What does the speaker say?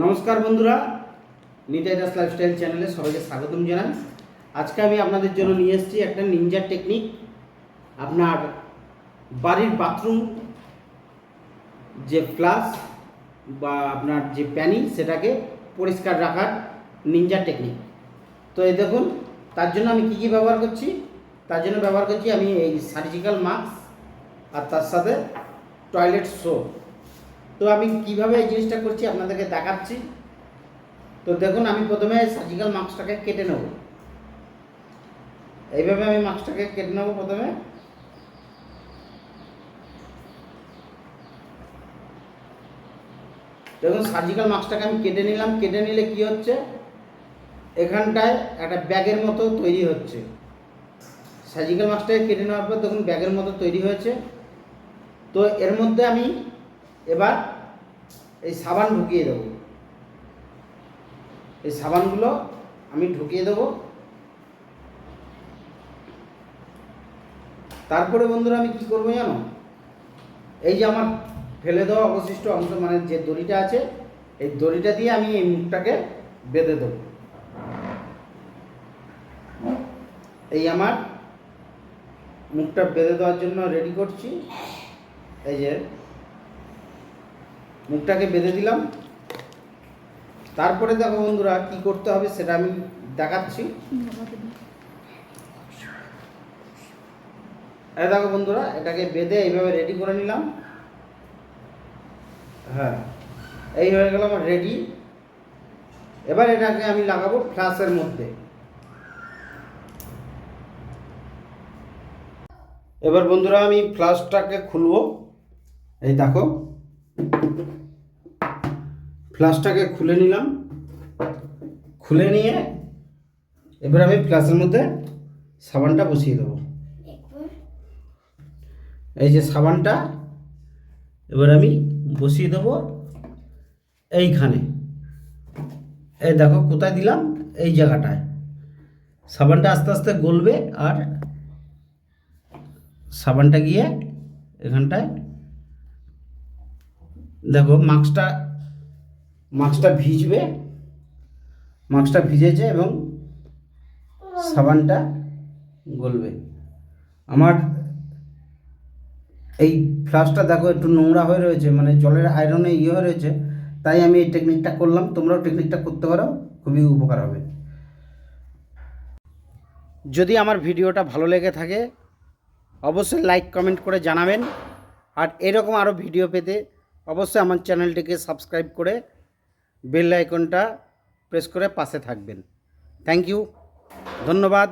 নমস্কার বন্ধুরা, নিতাই দাস লাইফস্টাইল চ্যানেলে সবাইকে স্বাগতম জানাই। আজকে আমি আপনাদের জন্য নিয়ে এসেছি একটা নিনজার টেকনিক আপনার বাড়ির বাথরুম যে ফ্লাশ বা আপনার যে প্যানি সেটাকে পরিষ্কার রাখার নিনজার টেকনিক তো এই দেখুন, তার জন্য আমি কী কী ব্যবহার করছি? তার জন্য ব্যবহার করছি আমি এই সার্জিক্যাল মাস্ক আর তার সাথে টয়লেট সোপ তো আমি কীভাবে এই জিনিসটা করছি আপনাদেরকে দেখাচ্ছি। তো দেখুন, আমি প্রথমে সার্জিক্যাল মাস্কটাকে কেটে নেব। এইভাবে আমি মাস্কটাকে কেটে নেব প্রথমে। দেখুন সার্জিক্যাল মাস্কটাকে আমি কেটে নিলাম। কেটে নিলে কি হচ্ছে? এখানটায় একটা ব্যাগের মতো তৈরি হচ্ছে। সার্জিক্যাল মাস্কটাকে কেটে নেওয়ার পর দেখুন, ব্যাগের মতো তৈরি হয়েছে। তো এর মধ্যে আমি এবার এই সাবান ঢুকিয়ে দেবো। এই সাবানগুলো আমি ঢুকিয়ে দেবো। তারপরে বন্ধুরা আমি কি করব জানো? এই যে আমার ফেলে দেওয়া অবশিষ্ট অংশ মানে যে দড়িটা আছে, এই দড়িটা দিয়ে আমি এই মুখটাকে বেঁধে দেবো। এই আমার মুখটা বেঁধে দেওয়ার জন্য রেডি করছি। এই যে মুখটাকে বেঁধে দিলাম। তারপরে দেখো বন্ধুরা কি করতে হবে সেটা আমি দেখাচ্ছি। এই দেখো বন্ধুরা, এটাকে বেঁধে এইভাবে রেডি করে নিলাম। হ্যাঁ এই হয়ে গেল আমার রেডি এবার এটাকে আমি লাগাবো ফ্লাসের মধ্যে। এবার বন্ধুরা আমি ফ্লাসটাকে খুলবো। এই দেখো। ফ্লাসটাকে খুলে নিলাম। খুলে নিয়ে এবার আমি ফ্লাসের মধ্যে সাবানটা বসিয়ে দেবো। এই যে সাবানটা এবার আমি বসিয়ে দেবো এইখানে। এই দেখো কোথায় দিলাম? এই জায়গাটায়। সাবানটা আস্তে আস্তে গলবে আর সাবানটা গিয়ে এখানটায় দেখো মাস্কটা মাস্কটা ভিজবে মাস্কটা ভিজেছে এবং সাবানটা গলবে। আমার এই ফ্লাস্কটা দেখো, একটু নোংরা হয়ে রয়েছে মানে জলের আয়রনে ইয়ে হয়ে রয়েছে, তাই আমি এই টেকনিকটা করলাম। তোমরাও টেকনিকটা করতে পারো, খুবই উপকার হবে। যদি আমার ভিডিওটা ভালো লেগে থাকে, অবশ্যই লাইক কমেন্ট করে জানাবেন। আর এরকম আরও ভিডিও পেতে অবশ্যই আমার চ্যানেলটিকে সাবস্ক্রাইব করে বেল আইকনটা প্রেস করে পাশে থাকবেন। থ্যাংক ইউ ধন্যবাদ।